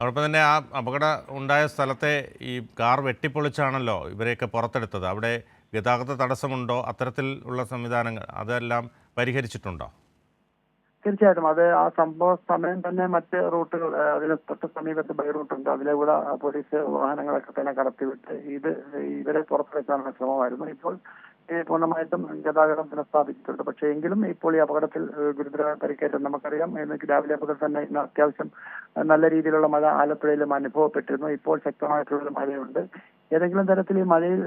അതോടൊപ്പം തന്നെ ആ അപകടം ഉണ്ടായ സ്ഥലത്തെ ഈ കാർ വെട്ടിപ്പൊളിച്ചാണല്ലോ ഇവരെയൊക്കെ പുറത്തെടുത്തത്. അവിടെ ഗതാഗത തടസ്സമുണ്ടോ? അത്തരത്തിൽ ഉള്ള സംവിധാനങ്ങൾ അതെല്ലാം പരിഹരിച്ചിട്ടുണ്ടോ? തീർച്ചയായിട്ടും. അത് ആ സംഭവ സമയം തന്നെ മറ്റ് റൂട്ടുകൾ അതിന് തൊട്ട് സമീപത്ത് ബൈ റൂട്ടുണ്ട് അതിലെ കൂടെ പോലീസ് വാഹനങ്ങളൊക്കെ തന്നെ കടത്തിവിട്ട് ഇത് ഇവരെ പുറത്തെടുക്കാനുള്ള ശ്രമമായിരുന്നു. ഇപ്പോൾ പൂർണമായിട്ടും ഗതാഗതം പുനഃസ്ഥാപിച്ചിട്ടുണ്ട്. പക്ഷേ എങ്കിലും ഇപ്പോൾ ഈ അപകടത്തിൽ ഗുരുതര പരിക്കേറ്റം നമുക്കറിയാം. ഇന്ന് രാവിലെ മുതൽ തന്നെ ഇന്ന് അത്യാവശ്യം നല്ല രീതിയിലുള്ള മഴ ആലപ്പുഴയിലും അനുഭവപ്പെട്ടിരുന്നു. ഇപ്പോൾ ശക്തമായിട്ടുള്ള മഴയുണ്ട്. ഏതെങ്കിലും തരത്തിൽ ഈ മഴയിൽ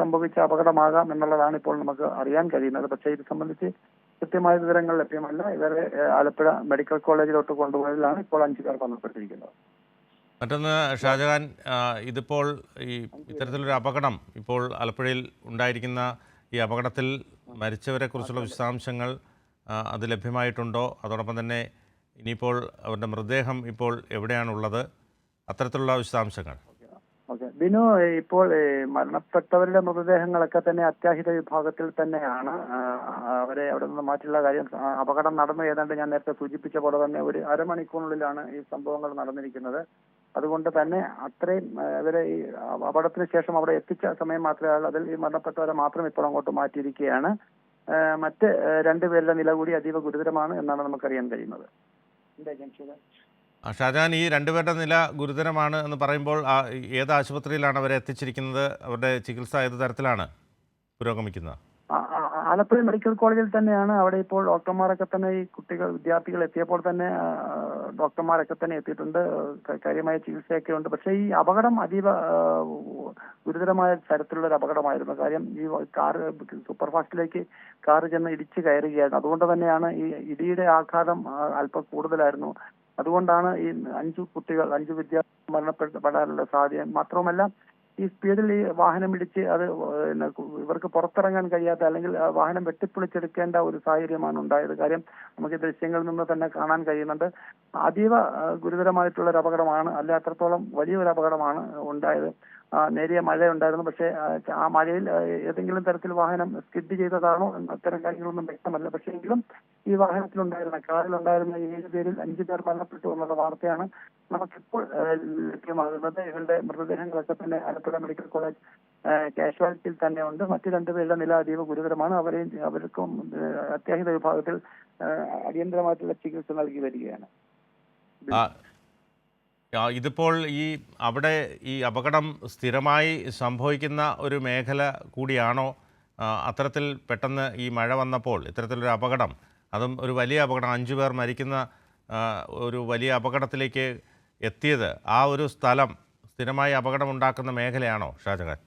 സംഭവിച്ച അപകടമാകാം എന്നുള്ളതാണ് ഇപ്പോൾ നമുക്ക് അറിയാൻ കഴിയുന്നത്. പക്ഷേ ഇത് സംബന്ധിച്ച് കൃത്യമായ വിവരങ്ങൾ ലഭ്യമല്ല. ഇവരെ ആലപ്പുഴ മെഡിക്കൽ കോളേജിലോട്ട് കൊണ്ടുപോയതിലാണ് ഇപ്പോൾ അഞ്ചു പേർ കൊല്ലപ്പെട്ടിരിക്കുന്നത് മറ്റൊന്ന് ഷാജഹാൻ ഇതിപ്പോൾ ഈ ഇത്തരത്തിലൊരു അപകടം ഇപ്പോൾ ആലപ്പുഴയിൽ ഉണ്ടായിരിക്കുന്ന ഈ അപകടത്തിൽ മരിച്ചവരെക്കുറിച്ചുള്ള വിശദാംശങ്ങൾ ആ, അത് ലഭ്യമായിട്ടുണ്ടോ? അതോടൊപ്പം തന്നെ ഇനിയിപ്പോൾ അവരുടെ മൃതദേഹം ഇപ്പോൾ എവിടെയാണുള്ളത്? അത്തരത്തിലുള്ള വിശദാംശങ്ങൾ. ഓക്കെ. ബിനു ഇപ്പോൾ മരണപ്പെട്ടവരുടെ മൃതദേഹങ്ങളൊക്കെ തന്നെ അത്യാഹിത വിഭാഗത്തിൽ തന്നെയാണ്. അവരെ അവിടെ നിന്ന് മാറ്റിയുള്ള കാര്യം അപകടം നടന്നു ഏതാണ്ട് ഞാൻ നേരത്തെ സൂചിപ്പിച്ച പോലെ തന്നെ ഒരു അരമണിക്കൂറിനുള്ളിലാണ് ഈ സംഭവങ്ങൾ നടന്നിരിക്കുന്നത്. അതുകൊണ്ട് തന്നെ അത്രയും ഇവരെ ഈ അപകടത്തിന് ശേഷം അവിടെ എത്തിച്ച സമയം മാത്രമേ അതിൽ ഈ മരണപ്പെട്ടവരെ മാത്രം ഇപ്പോൾ അങ്ങോട്ട് മാറ്റിയിരിക്കുകയാണ്. മറ്റ് രണ്ടുപേരുടെ നില കൂടി അതീവ ഗുരുതരമാണ് എന്നാണ് നമുക്കറിയാൻ കഴിയുന്നത്. എന്താ ആ, ഷാജഹാൻ ഈ രണ്ടുപേരുടെ നില ഗുരുതരമാണ് എന്ന് പറയുമ്പോൾ ഏത് ആശുപത്രിയിലാണ് അവരെ എത്തിച്ചിരിക്കുന്നത്? അവരുടെ ചികിത്സ ഏത് തരത്തിലാണ് പുരോഗമിക്കുന്നത്? ആലപ്പുഴ മെഡിക്കൽ കോളേജിൽ തന്നെയാണ് അവിടെ ഇപ്പോൾ ഡോക്ടർമാരൊക്കെ തന്നെ ഈ കുട്ടികൾ വിദ്യാർത്ഥികൾ എത്തിയപ്പോൾ തന്നെ ഡോക്ടർമാരൊക്കെ തന്നെ എത്തിയിട്ടുണ്ട്. കാര്യമായ ചികിത്സയൊക്കെ ഉണ്ട്. പക്ഷേ ഈ അപകടം അതീവ ഗുരുതരമായ തരത്തിലുള്ള ഒരു അപകടമായിരുന്നു. കാര്യം ഈ കാർ സൂപ്പർ ഫാസ്റ്റിലേക്ക് കാറ് ചെന്ന് ഇടിച്ച് കയറുകയായിരുന്നു. അതുകൊണ്ട് തന്നെയാണ് ഈ ഇടിയുടെ ആഘാതം അല്പം കൂടുതലായിരുന്നു. അതുകൊണ്ടാണ് ഈ അഞ്ചു കുട്ടികൾ അഞ്ചു വിദ്യാർത്ഥികൾ മരണപ്പെടാനുള്ള സാധ്യത. മാത്രവുമല്ല ഈ സ്പീഡിൽ ഈ വാഹനം ഇടിച്ച് അത് ഇവർക്ക് പുറത്തിറങ്ങാൻ കഴിയാത്ത അല്ലെങ്കിൽ വാഹനം വെട്ടിപ്പൊളിച്ചെടുക്കേണ്ട ഒരു സാഹചര്യമാണ് ഉണ്ടായത്. കാര്യം നമുക്ക് ദൃശ്യങ്ങളിൽ നിന്ന് തന്നെ കാണാൻ കഴിയുന്നുണ്ട്. അതീവ ഗുരുതരമായിട്ടുള്ള ഒരു അപകടമാണ് അല്ല അത്രത്തോളം വലിയൊരു അപകടമാണ് ഉണ്ടായത്. നേരിയ മഴ ഉണ്ടായിരുന്നു പക്ഷേ ആ, മഴയിൽ ഏതെങ്കിലും തരത്തിൽ വാഹനം സ്കിഡ് ചെയ്തതാണോ അത്തരം കാര്യങ്ങളൊന്നും വ്യക്തമല്ല. പക്ഷേ എങ്കിലും ഈ വാഹനത്തിലുണ്ടായിരുന്ന കാറിലുണ്ടായിരുന്ന ഏഴ് പേരിൽ അഞ്ചു പേർ മരണപ്പെട്ടു എന്നുള്ള വാർത്തയാണ് നമുക്കിപ്പോൾ ലഭ്യമാകുന്നത്. ഇവരുടെ മൃതദേഹങ്ങളൊക്കെ തന്നെ ആലപ്പുഴ മെഡിക്കൽ കോളേജ് കാഷ്വാലിറ്റിയിൽ തന്നെ ഉണ്ട്. മറ്റു രണ്ടുപേരുടെ നില അതീവ ഗുരുതരമാണ്. അവരെയും അവർക്കും അത്യാഹിത വിഭാഗത്തിൽ അടിയന്തരമായിട്ടുള്ള ചികിത്സ നൽകി വരികയാണ്. ഇതിപ്പോൾ ഈ അവിടെ ഈ അപകടം സ്ഥിരമായി സംഭവിക്കുന്ന ഒരു മേഖല കൂടിയാണോ? അത്തരത്തിൽ പെട്ടെന്ന് ഈ മഴ വന്നപ്പോൾ ഇത്തരത്തിലൊരു അപകടം അതും ഒരു വലിയ അപകടം അഞ്ചു പേർ മരിക്കുന്ന ഒരു വലിയ അപകടത്തിലേക്ക് എത്തിയത് ആ ഒരു സ്ഥലം സ്ഥിരമായി അപകടമുണ്ടാക്കുന്ന മേഖലയാണോ ഷാജഹാൻ?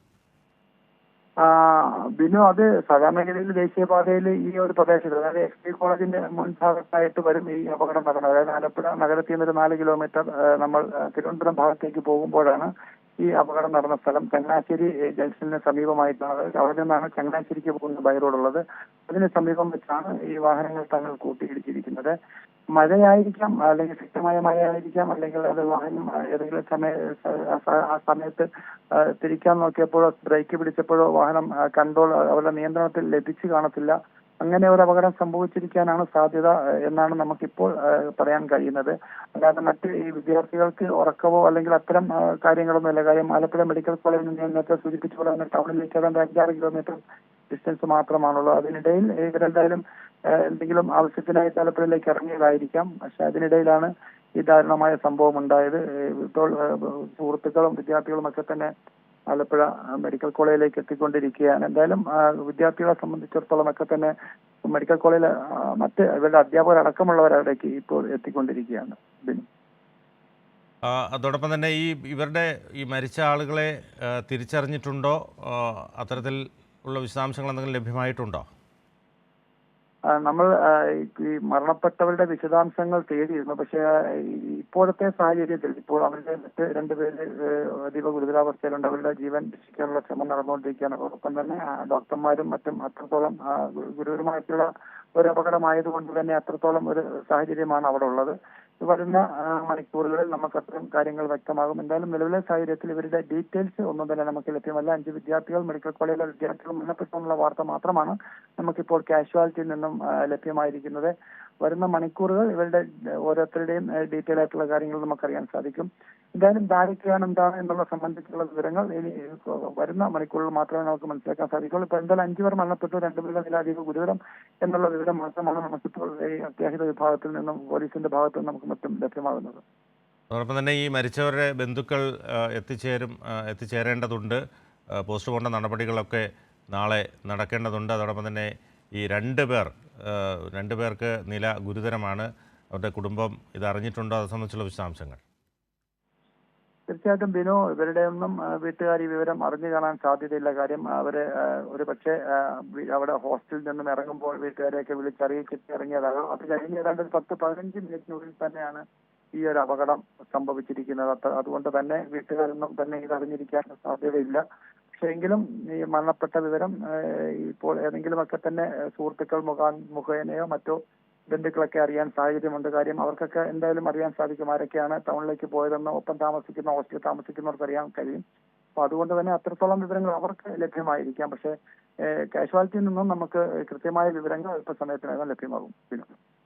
ബിനു അത് സാധാരണഗതിയിൽ ദേശീയപാതയിൽ ഈ ഒരു പ്രദേശത്ത് അതായത് എസ് പി കോളേജിന്റെ മുൻഭാഗത്തായിട്ട് വരും ഈ അപകടം നടന്നത്. അതായത് ആലപ്പുഴ നഗരത്തിൽ നിന്ന് ഒരു നാല് കിലോമീറ്റർ നമ്മൾ തിരുവനന്തപുരം ഭാഗത്തേക്ക് പോകുമ്പോഴാണ് ഈ അപകടം നടന്ന സ്ഥലം. ചങ്ങനാശ്ശേരി ജംഗ്ഷനിന് ജംഗ്ഷന് സമീപമായിട്ടാണ് അവിടെ നിന്നാണ് ചങ്ങനാശ്ശേരിക്ക് പോകുന്ന ബൈ റോഡുള്ളത്. അതിന് സമീപം വെച്ചാണ് ഈ വാഹനങ്ങൾ തങ്ങൾ കൂട്ടിയിടിച്ചിരിക്കുന്നത്. മഴയായിരിക്കാം അല്ലെങ്കിൽ ശക്തമായ മഴയായിരിക്കാം അല്ലെങ്കിൽ അത് വാഹനം ഏതെങ്കിലും സമയ ആ സമയത്ത് തിരിക്കാൻ നോക്കിയപ്പോഴോ ബ്രേക്ക് പിടിച്ചപ്പോഴോ വാഹനം കൺട്രോൾ അവരുടെ നിയന്ത്രണത്തിൽ ലഭിച്ചു കാണത്തില്ല. അങ്ങനെ ഒരു അപകടം സംഭവിച്ചിരിക്കാനാണ് സാധ്യത എന്നാണ് നമുക്കിപ്പോൾ പറയാൻ കഴിയുന്നത്. അല്ലാതെ മറ്റ് ഈ വിദ്യാർത്ഥികൾക്ക് ഉറക്കമോ അല്ലെങ്കിൽ അത്തരം കാര്യങ്ങളൊന്നും കാര്യങ്ങളൊന്നുമില്ല. കാര്യം ആലപ്പുഴ മെഡിക്കൽ കോളേജിൽ നിന്ന് നേരത്തെ സൂചിപ്പിച്ച പോലെ തന്നെ ടൗണിലേക്ക് ഏതാണ്ട് അഞ്ചാറ് കിലോമീറ്റർ ഡിസ്റ്റൻസ് മാത്രമാണുള്ളത് അതിനിടയിൽ ഇവരെന്തായാലും എന്തെങ്കിലും ആവശ്യത്തിനായി തലപ്പുഴയിലേക്ക് ഇറങ്ങിയതായിരിക്കാം. പക്ഷെ അതിനിടയിലാണ് ഈ ദാരുണമായ സംഭവം ഉണ്ടായത് ഇപ്പോൾ സുഹൃത്തുക്കളും വിദ്യാർത്ഥികളും ഒക്കെ തന്നെ ആലപ്പുഴ മെഡിക്കൽ കോളേജിലേക്ക് എത്തിക്കൊണ്ടിരിക്കുകയാണ്. എന്തായാലും വിദ്യാർത്ഥികളെ സംബന്ധിച്ചിടത്തോളം ഒക്കെ തന്നെ മെഡിക്കൽ കോളേജിലെ മറ്റ് ഇവരുടെ അധ്യാപകരടക്കമുള്ളവരവിടേക്ക് ഇപ്പോൾ എത്തിക്കൊണ്ടിരിക്കുകയാണ്. അതോടൊപ്പം തന്നെ ഈ ഇവരുടെ ഈ മരിച്ച ആളുകളെ തിരിച്ചറിഞ്ഞിട്ടുണ്ടോ? അത്തരത്തിൽ ഉള്ള വിശദാംശങ്ങൾ എന്തെങ്കിലും ലഭ്യമായിട്ടുണ്ടോ? നമ്മൾ ഈ മരണപ്പെട്ടവരുടെ വിശദാംശങ്ങൾ തേടിയിരുന്നു. പക്ഷെ ഇപ്പോഴത്തെ സാഹചര്യത്തിൽ ഇപ്പോൾ അവരുടെ മറ്റ് രണ്ടുപേര് അതീവ ഗുരുതരാവസ്ഥയിലുണ്ട്. അവരുടെ ജീവൻ രക്ഷിക്കാനുള്ള ശ്രമം നടന്നുകൊണ്ടിരിക്കുകയാണ്. അതോടൊപ്പം തന്നെ ഡോക്ടർമാരും മറ്റും അത്രത്തോളം ഗുരുതരമായിട്ടുള്ള ഒരു അപകടമായതുകൊണ്ട് തന്നെ അത്രത്തോളം ഒരു സാഹചര്യമാണ് അവിടെ ഉള്ളത്. വരുന്ന മണിക്കൂറുകളിൽ നമുക്ക് അത്തരം കാര്യങ്ങൾ വ്യക്തമാകും. എന്തായാലും നിലവിലെ സാഹചര്യത്തിൽ ഇവരുടെ ഡീറ്റെയിൽസ് ഒന്നും തന്നെ നമുക്ക് ലഭ്യമല്ല. അഞ്ച് വിദ്യാർത്ഥികൾ മെഡിക്കൽ കോളേജിലെ വിദ്യാർത്ഥികൾ മരണപ്പെട്ടു എന്നുള്ള വാർത്ത മാത്രമാണ് നമുക്കിപ്പോൾ കാഷ്വാലിറ്റിയിൽ നിന്നും ലഭ്യമായിരിക്കുന്നത്. വരുന്ന മണിക്കൂറുകൾ ഇവരുടെ ഓരോരുത്തരുടെയും ഡീറ്റെയിൽ ആയിട്ടുള്ള കാര്യങ്ങൾ നമുക്കറിയാൻ സാധിക്കും. എന്തായാലും ധാരയ്ക്കാണ് എന്താണ് എന്നുള്ള സംബന്ധിച്ചുള്ള വിവരങ്ങൾ ഇനി വരുന്ന മണിക്കൂറുകൾ മാത്രമേ നമുക്ക് മനസ്സിലാക്കാൻ സാധിക്കുള്ളൂ. ഇപ്പൊ എന്തായാലും അഞ്ചു പേർ മരണപ്പെട്ടു രണ്ടുപേരുടെ നില അതീവ ഗുരുതരം എന്നുള്ള വിവരം മാത്രമാണ് നമുക്കിപ്പോൾ ഈ അത്യാഹിത വിഭാഗത്തിൽ നിന്നും പോലീസിന്റെ ഭാഗത്തു നിന്നും നമുക്ക് മറ്റും ലഭ്യമാകുന്നത്. അതോടൊപ്പം തന്നെ ഈ മരിച്ചവരുടെ ബന്ധുക്കൾ എത്തിച്ചേരും എത്തിച്ചേരേണ്ടതുണ്ട്. പോസ്റ്റ്മോർട്ടം നടപടികളൊക്കെ നാളെ നടക്കേണ്ടതുണ്ട്. അതോടൊപ്പം തന്നെ ഈ രണ്ട് പേർ രണ്ട് പേർക്ക് നില ഗുരുതരമാണ്. അവരുടെ കുടുംബം ഇത് അറിഞ്ഞിട്ടുണ്ടോ? അത് സംബന്ധിച്ചുള്ള വിശദാംശങ്ങൾ. തീർച്ചയായിട്ടും ബിനു ഇവരുടെ ഒന്നും വീട്ടുകാർ ഈ വിവരം അറിഞ്ഞു കാണാൻ സാധ്യതയില്ല കാര്യം. അവർ ഒരു പക്ഷേ അവിടെ ഹോസ്റ്റലിൽ നിന്നും ഇറങ്ങുമ്പോൾ വീട്ടുകാരെയൊക്കെ വിളിച്ചറിയിച്ചിട്ട് ഇറങ്ങിയതാകാം അത് കഴിഞ്ഞ് ഏതാണ്ട് പത്ത് പതിനഞ്ച് മിനിറ്റിനുള്ളിൽ തന്നെയാണ് ഈ ഒരു അപകടം സംഭവിച്ചിരിക്കുന്നത്. അതുകൊണ്ട് തന്നെ വീട്ടുകാരൊന്നും തന്നെ ഇത് അറിഞ്ഞിരിക്കാൻ സാധ്യതയില്ല. പക്ഷേ എങ്കിലും ഈ മരണപ്പെട്ട വിവരം ഇപ്പോൾ ഏതെങ്കിലുമൊക്കെ തന്നെ സുഹൃത്തുക്കൾ മുഖാ മുഖേനയോ മറ്റോ ബന്ധുക്കളൊക്കെ അറിയാൻ സാഹചര്യമുണ്ട്. കാര്യം അവർക്കൊക്കെ എന്തായാലും അറിയാൻ സാധിക്കും ആരൊക്കെയാണ് ടൗണിലേക്ക് പോയതെന്ന് ഒപ്പം താമസിക്കുന്ന ഹോസ്റ്റലിൽ താമസിക്കുന്നവർക്ക് അറിയാൻ കഴിയും. അപ്പൊ അതുകൊണ്ട് തന്നെ അത്രത്തോളം വിവരങ്ങൾ അവർക്ക് ലഭ്യമായിരിക്കാം. പക്ഷേ കാഷ്വാലിറ്റിയിൽ നിന്നും നമുക്ക് കൃത്യമായ വിവരങ്ങൾ അല്പസമയത്തിനകം ലഭ്യമാകും.